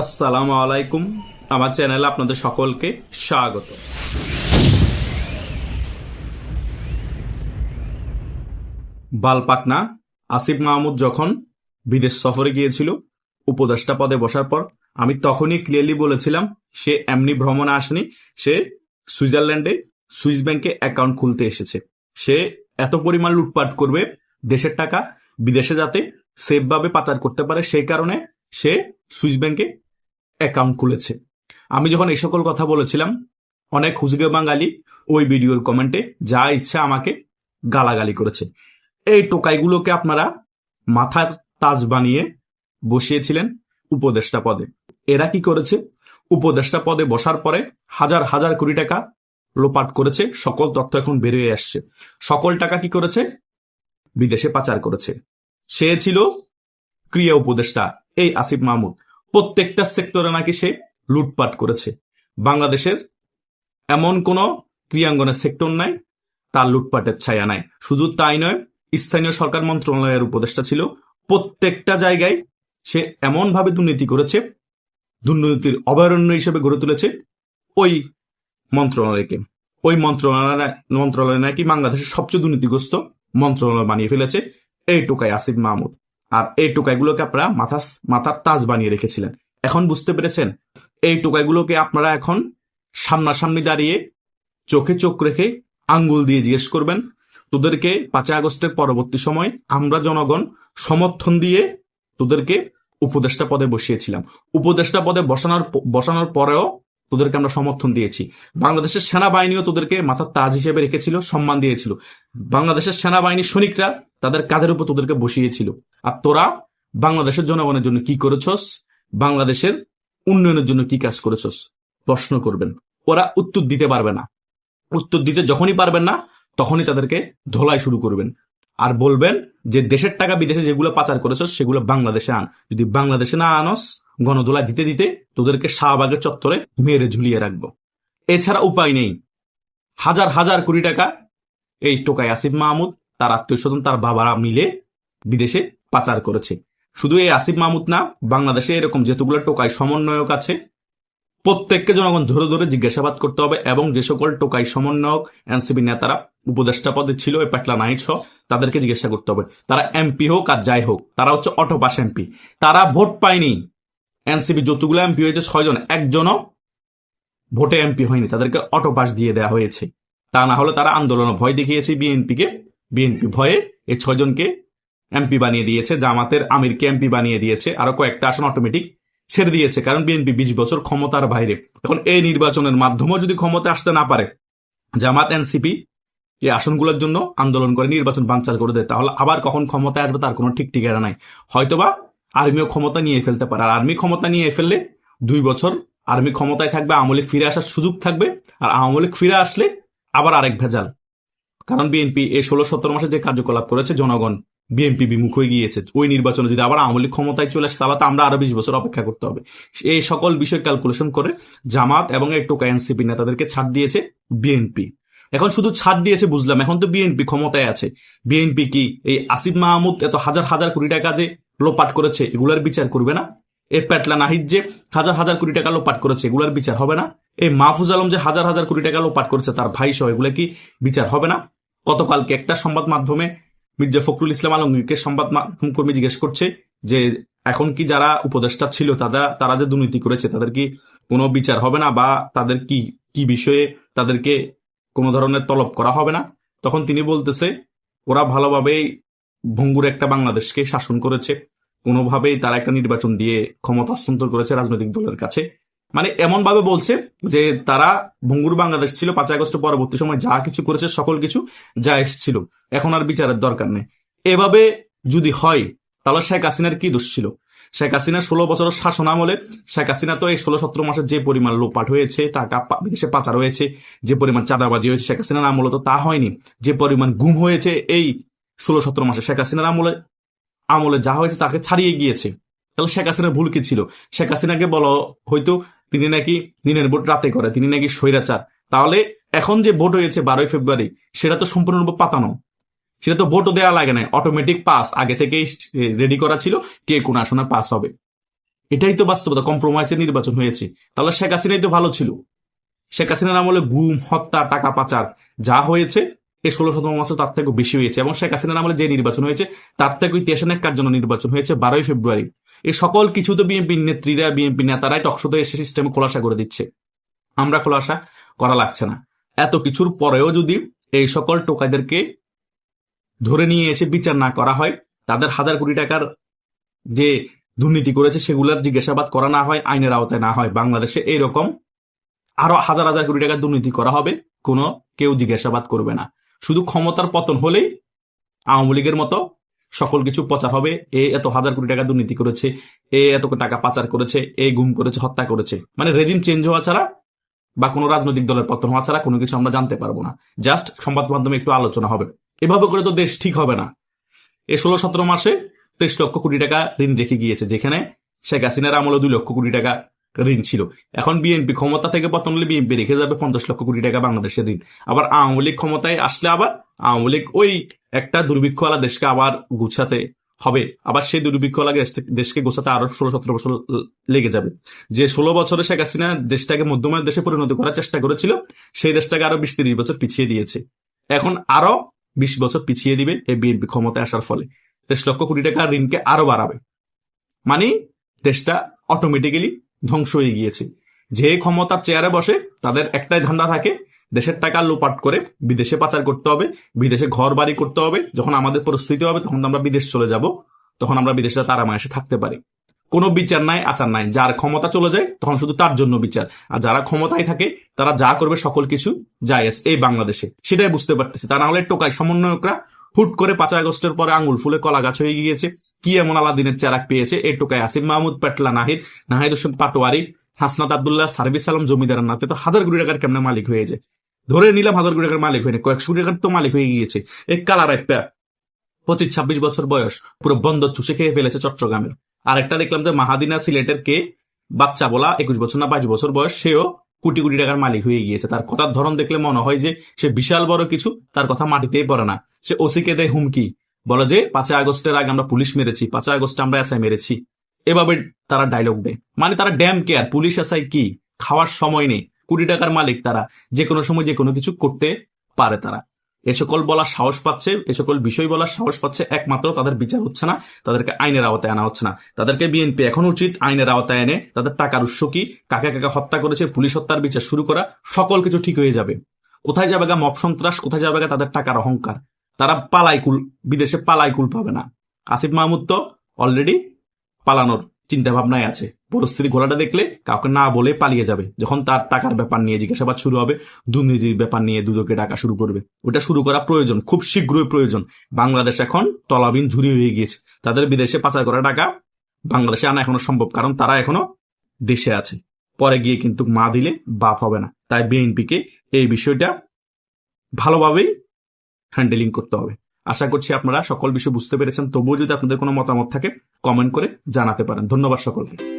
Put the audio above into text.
আসসালামু আলাইকুম। আমার চ্যানেলে আপনাদের সকলকে স্বাগত। বালপাকনা, আসিফ মাহমুদ যখন বিদেশ সফরে গিয়েছিল, উপদেষ্টা পদে বসার পর, আমি তখনই ক্লিয়ারলি বলেছিলাম, সে এমনি ভ্রমণে আসেনি, সে সুইজারল্যান্ডে সুইস ব্যাংকে অ্যাকাউন্ট খুলতে এসেছে। সে এত পরিমাণ লুটপাট করবে, দেশের টাকা বিদেশে যাতে সেফভাবে পাচার করতে পারে, সেই কারণে সে সুইস ব্যাংকে অ্যাকাউন্ট খুলেছে। আমি যখন এই সকল কথা বলেছিলাম, অনেক হুজগে বাঙালি ওই ভিডিওর কমেন্টে যা ইচ্ছা আমাকে গালাগালি করেছে। এই টোকাইগুলোকে আপনারা মাথার তাজ বানিয়ে বসিয়েছিলেন উপদেষ্টা পদে। এরা কি করেছে? উপদেষ্টা পদে বসার পরে হাজার হাজার কোটি টাকা লোপাট করেছে, সকল তথ্য এখন বেরিয়ে আসছে। সকল টাকা কি করেছে? বিদেশে পাচার করেছে। সে ছিল ক্রিয়া উপদেষ্টা, এই আসিফ মাহমুদ। প্রত্যেকটা সেক্টরে নাকি সে লুটপাট করেছে। বাংলাদেশের এমন কোন ক্রিয়াঙ্গনের সেক্টর নাই, তার লুটপাটের ছায়া নাই। শুধু তাই নয়, স্থানীয় সরকার মন্ত্রণালয়ের উপদেষ্টা ছিল, প্রত্যেকটা জায়গায় সে এমন ভাবে দুর্নীতি করেছে, দুর্নীতির অভয়ারণ্য হিসেবে গড়ে তুলেছে, ওই মন্ত্রণালয়কে। ওই মন্ত্রণালয় মন্ত্রণালয় নাকি বাংলাদেশের সবচেয়ে দুর্নীতিগ্রস্ত মন্ত্রণালয় বানিয়ে ফেলেছে এই টোকাই আসিফ মাহমুদ। আর এই টোকাইগুলোকে আপনারা মাথা মাথার তাজ বানিয়ে রেখেছিলেন। এখন বুঝতে পেরেছেন? এই টোকাইগুলোকে আপনারা এখন সামনাসামনি দাঁড়িয়ে চোখে চোখ রেখে আঙ্গুল দিয়ে জিজ্ঞেস করবেন, তোদেরকে পাঁচই আগস্টের পরবর্তী সময় আমরা জনগণ সমর্থন দিয়ে তোদেরকে উপদেষ্টা পদে বসিয়েছিলাম। উপদেষ্টা পদে বসানোর বসানোর পরেও তোদেরকে আমরা সমর্থন দিয়েছি। বাংলাদেশের সেনাবাহিনীও তোদেরকে মাথার তাজ হিসেবে রেখেছিল, সম্মান দিয়েছিল। বাংলাদেশের সেনাবাহিনীর সৈনিকরা তাদের কাজের উপর তোদেরকে বসিয়েছিল। আর তোরা বাংলাদেশের জনগণের জন্য কি করেছস? বাংলাদেশের উন্নয়নের জন্য কি কাজ করেছস? প্রশ্ন করবেন। ওরা উত্তর দিতে পারবে না। উত্তর দিতে যখনই পারবেন না, তখনই তাদেরকে ধোলাই শুরু করবেন। আর বলবেন যে দেশের টাকা বিদেশে যেগুলো পাচার করেছস, সেগুলো বাংলাদেশে আন। যদি বাংলাদেশে না আনস গণদোলা দিতে দিতে তোদেরকে শাহবাগের চত্বরে মেরে ঝুলিয়ে রাখব। এছাড়া উপায় নেই। হাজার হাজার কোটি টাকা এই টোকাই আসিফ মাহমুদ, তার আত্মীয় স্বজন, তার বাবারা মিলে বিদেশে পাচার করেছে। শুধু এই আসিফ মাহমুদ না, বাংলাদেশে এরকম যেতগুলো টোকাই সমন্বয়ক আছে, প্রত্যেককে জনগণ ধরে ধরে জিজ্ঞাসাবাদ করতে হবে এবং যে সকল টোকাই সমন্বয়ক, এনসিপি নেতারা, উপদেষ্টা পদে ছিল ওই পেটলা নাইট সহ, তাদেরকে জিজ্ঞাসা করতে হবে। তারা এমপি হোক আর যাই হোক, তারা হচ্ছে অটো পাস এমপি। তারা ভোট পায়নি। এনসিপি যতগুলো এমপি হয়েছে, ছয়জন, একজনও ভোটে এমপি হয়নি। তাদেরকে অটো পাস দিয়ে দেওয়া হয়েছে। তা না হলে তারা আন্দোলনে ভয় দেখিয়েছে বিএনপিকে। বিএনপি ভয়ে এই ছয়জনকে এমপি বানিয়ে দিয়েছে, জামাতের আমিরকে এমপি বানিয়ে দিয়েছে, আরও কয়েকটা আসন অটোমেটিক ছেড়ে দিয়েছে, কারণ বিএনপি বিশ বছর ক্ষমতার বাইরে। এখন এই নির্বাচনের মাধ্যমেও যদি ক্ষমতা আসতে না পারে, জামাত এনসিপি এই আসনগুলোর জন্য আন্দোলন করে নির্বাচন বানচাল করে দেয়, তাহলে আবার কখন ক্ষমতায় আসবে তার কোনো ঠিক ঠিকানা নাই। হয়তোবা আর্মিও ক্ষমতা নিয়ে ফেলতে পারে, আর আর্মি ক্ষমতা নিয়ে ফেললে দুই বছর আর্মি ক্ষমতায় থাকবে, আওয়ামী লীগ ফিরে আসার সুযোগ থাকবে, আর আওয়ামী লীগ ফিরে আসলে আবার আরেক ভেজাল। কারণ বিএনপি এই ষোলো সতেরো মাসে যে কার্যকলাপ করেছে জনগণ বিএনপি বিমুখ হয়ে গিয়েছে। ওই নির্বাচনে যদি আবার আওয়ামী লীগ ক্ষমতায় চলে আসে, তাহলে তো আমরা আরও বিশ বছর অপেক্ষা করতে হবে। এই সকল বিষয় ক্যালকুলেশন করে জামাত এবং এই টোকা এনসিপি নেতাদেরকে ছাড় দিয়েছে বিএনপি এখন শুধু ছাড় দিয়েছে বুঝলাম, এখন তো বিএনপি ক্ষমতায় আছে। বিএনপি কি এই আসিফ মাহমুদ এত হাজার হাজার কোটি টাকা যে লোপাট করেছে, এগুলার বিচার করবে না? এই প্যাটলা নাহিদ যে হাজার হাজার কোটি টাকা লোপাট করেছে, এগুলার বিচার হবে না? এই মাহফুজ আলম যে হাজার হাজার কোটি টাকা লোপাট করেছে, তার ভাই সহ এগুলো কি বিচার হবে না? গতকালকে একটা সংবাদ মাধ্যমে মির্জা ফখরুল ইসলাম আলমগীরকে সংবাদ মাধ্যম কর্মী জিজ্ঞেস করছে যে, এখন কি যারা উপদেষ্টা ছিল তারা তারা যে দুর্নীতি করেছে, তাদের কি কোনো বিচার হবে না? বা তাদের কি কি বিষয়ে তাদেরকে কোনো ধরনের তলব করা হবে না? তখন তিনি বলতেছে, ওরা ভালোভাবেই ভঙ্গুর একটা বাংলাদেশকে শাসন করেছে। কোনোভাবেই তারা একটা নির্বাচন দিয়ে ক্ষমতা হস্তান্তর করেছে রাজনৈতিক দলের কাছে। মানে এমন ভাবে বলছে যে তারা ভঙ্গুর বাংলাদেশ ছিল পাঁচ আগস্ট পরবর্তী সময় যা কিছু করেছে, সকল কিছু যা এসেছিল। এখন আর বিচারের দরকার নেই। এভাবে যদি হয়, তাহলে শেখ হাসিনার কি দোষ ছিল? শেখ হাসিনা ষোলো বছরের শাসন আমলে শেখ হাসিনা তো এই ষোলো সতেরো মাসের যে পরিমাণ লোপাট হয়েছে, টাকা বিদেশে পাচার হয়েছে, যে পরিমাণ চাঁদাবাজি হয়েছে শেখ হাসিনার আমলে তো তা হয়নি। যে পরিমাণ গুম হয়েছে এই ষোলো সতেরো মাসে শেখ হাসিনার আমলে আমলে যা হয়েছে তাকে ছাড়িয়ে গিয়েছে। তাহলে শেখ হাসিনার ভুল কি ছিল? শেখ হাসিনাকে বলো হয়তো তিনি নাকি দিনের ভোট রাতে করে, তিনি নাকি স্বৈরাচার। তাহলে এখন যে ভোট হয়েছে বারোই ফেব্রুয়ারি, সেটা তো সম্পূর্ণরূপে পাতানো। সেটা তো ভোটও দেওয়া লাগে না অটোমেটিক পাস আগে থেকেই রেডি করা ছিল কে কোন আসনে পাস হবে। এটাই তো বাস্তবতা কম্প্রোমাইজের নির্বাচন হয়েছে। তাহলে শেখ হাসিনাই তো ভালো ছিল। শেখ হাসিনার আমলে গুম, হত্যা, টাকা পাচার যা হয়েছে এই ষোলো সতেরো মাসে তার থেকেও বেশি হয়েছে। এবং শেখ হাসিনার আমলে যে নির্বাচন হয়েছে, তার থেকে ইতিহাসে কার জন্য নির্বাচন হয়েছে? বারোই ফেব্রুয়ারি। এই সকল কিছু তো বিএনপি নেত্রীরা, বিএনপি নেতারাই টকশোতে এসে সিস্টেমে খোলাসা করে দিচ্ছে। আমরা খোলাসা করা লাগছে না। এত কিছুর পরেও যদি এই সকল টোকাইদেরকে ধরে নিয়ে এসে বিচার না করা হয়, তাদের হাজার কোটি টাকার যে দুর্নীতি করেছে সেগুলোর জিজ্ঞাসাবাদ করা না হয়, আইনের আওতায় না হয়। বাংলাদেশে এইরকম আরও হাজার হাজার কোটি টাকার দুর্নীতি করা হবে, কোনো কেউ জিজ্ঞাসাবাদ করবে না। শুধু ক্ষমতার পতন হলেই আওয়ামী লীগের মতো সকল কিছু প্রচার হবে। এ এত হাজার কোটি টাকা দুর্নীতি করেছে। এ এত টাকা পাচার করেছে। এ গুম করেছে, হত্যা করেছে। মানে রেজিম চেঞ্জ হওয়া ছাড়া বা কোনো রাজনৈতিক দলের পতন হওয়া ছাড়া কোনো কিছু আমরা জানতে পারব না। জাস্ট সংবাদ মাধ্যমে একটু আলোচনা হবে। এভাবে করে তো দেশ ঠিক হবে না। এ ষোলো সতেরো মাসে তেইশ লক্ষ কোটি টাকা ঋণ রেখে গিয়েছে, যেখানে শেখ হাসিনার আমলে দুই লক্ষ কোটি টাকা ঋণ ছিল। এখন বিএনপি ক্ষমতা থেকে পতন হলে বিএনপি রেখে যাবে পঞ্চাশ লক্ষ কোটি টাকা বাংলাদেশের ঋণ। আবার আওয়ামী লীগ ক্ষমতায় আসলে আবার আওয়ামী লীগ ওই একটা দুর্ভিক্ষওয়ালা দেশকে আবার গুছাতে হবে। আবার সেই দুর্ভিক্ষওয়ালা দেশ- দেশকে গোছাতে আরও ষোলো সতেরো বছর লেগে যাবে। যে ষোলো বছরে শেখ হাসিনা দেশটাকে মধ্যমের দেশে পরিণত করার চেষ্টা করেছিল, সেই দেশটাকে আরও বিশ তিরিশ বছর পিছিয়ে দিয়েছে। এখন আরও বিশ বছর পিছিয়ে দিবে এই বিএনপি ক্ষমতায় আসার ফলে। তেইশ লক্ষ কোটি টাকা ঋণকে আরও বাড়াবে। মানে দেশটা অটোমেটিক্যালি ধ্বংস হয়ে গিয়েছে। যে ক্ষমতার চেয়ারে বসে তাদের একটাই ধান্দা থাকে, দেশের টাকা লোপাট করে বিদেশে পাচার করতে হবে, বিদেশে ঘর বাড়ি করতে হবে, যখন আমাদের পরিস্থিতি হবে তখন আমরা বিদেশ চলে যাব, তখন আমরা বিদেশে তারা মাসে থাকতে পারি। কোনো বিচার নাই, আচার নাই। যার ক্ষমতা চলে যায় তখন শুধু তার জন্য বিচার। আর যারা ক্ষমতায় থাকে, তারা যা করবে সকল কিছু জায়েজ এই বাংলাদেশে। সেটাই বুঝতে পারতেছে। তা না হলে টোকায় সমন্বয়করা হুট করে পাঁচই আগস্টের পরে আঙুল ফুলে কলা গাছ হয়ে গিয়েছে। কি এমন আলাদিনের চেরাক পেয়েছে? এই টোকায় আসিফ মাহমুদ, পেটলা নাহিদ নাহিদ হোসেন পাটোয়ারি, হাসনাত আবদুল্লাহ সার্ভিস আলম জমিদার নাতে। তো হাজার কোটি টাকার কেমনে মালিক হয়ে যায়? ধরে নিলাম হাজার কোটি টাকার মালিক হয়নি। কয়েকশো কোটি টাকার তো মালিক হয়ে গিয়েছে। এই কালার একটা পঁচিশ ছাব্বিশ বছর বয়স, পুরো বন্ধ চুষে খেয়ে ফেলেছে চট্টগ্রামের। আর একটা দেখলাম যে মাহাদিনা সিলেটের কে? বাচ্চা বলা, একুশ বছর না বাইশ বছর বয়স, সেও কোটি কোটি টাকার মালিক হয়ে গিয়েছে। তার কথার ধরন দেখলে মনে হয় যে সে বিশাল বড় কিছু, তার কথা মাটিতেই পড়ে না। সে ওসিকে দেয় হুমকি, বলে যে পাঁচই আগস্টের আগে আমরা পুলিশ মেরেছি, পাঁচই আগস্টে আমরা এসআই মেরেছি। এভাবে তারা ডায়লগ দেয়। মানে তারা ড্যাম কেয়ার পুলিশ এসআই কি? খাওয়ার সময় নেই। কোটি টাকার মালিক তারা যে কোনো সময় যে কোনো কিছু করতে পারে তারা। এ সকল বলার সাহস পাচ্ছে, এ সকল বিষয় বলার সাহস পাচ্ছে, একমাত্র তাদের বিচার হচ্ছে না, তাদেরকে আইনের আওতায় আনা হচ্ছে না। তাদেরকে বিএনপি এখন উচিত আইনের আওতায় এনে তাদের টাকার উৎস কি, কাকে কাকে হত্যা করেছে, পুলিশ হত্যার বিচার শুরু করা, সকল কিছু ঠিক হয়ে যাবে। কোথায় যাবে গা মব সন্ত্রাস, কোথায় যাবে গা তাদের টাকার অহংকার? তারা পালাই কুল, বিদেশে পালাই কুল পাবে না। আসিফ মাহমুদ তো অলরেডি পালানোর চিন্তা ভাবনায় আছে। পরিস্থিতি ঘোলাটা দেখলে কাউকে না বলে পালিয়ে যাবে। যখন তার টাকার ব্যাপার নিয়ে জিজ্ঞাসাবাদ শুরু হবে, দুর্নীতির ব্যাপার নিয়ে দুদকে ডাকা শুরু করবে। ওটা শুরু করা প্রয়োজন, খুব শীঘ্রই প্রয়োজন। বাংলাদেশ এখন তলাবিন ঝুরি হয়ে গিয়েছে। তাদের বিদেশে পাচার করা টাকা বাংলাদেশে আনা এখনও সম্ভব, কারণ তারা এখনও দেশে আছে। পরে গিয়ে কিন্তু মা দিলে বাপ হবে না। তাই বিএনপিকে এই বিষয়টা ভালোভাবেই হ্যান্ডেলিং করতে হবে। আশা করছি আপনারা সকল বিষয় বুঝতে পেরেছেন। তবুও যদি আপনাদের কোনো মতামত থাকে কমেন্ট করে জানাতে পারেন। ধন্যবাদ সকলকে।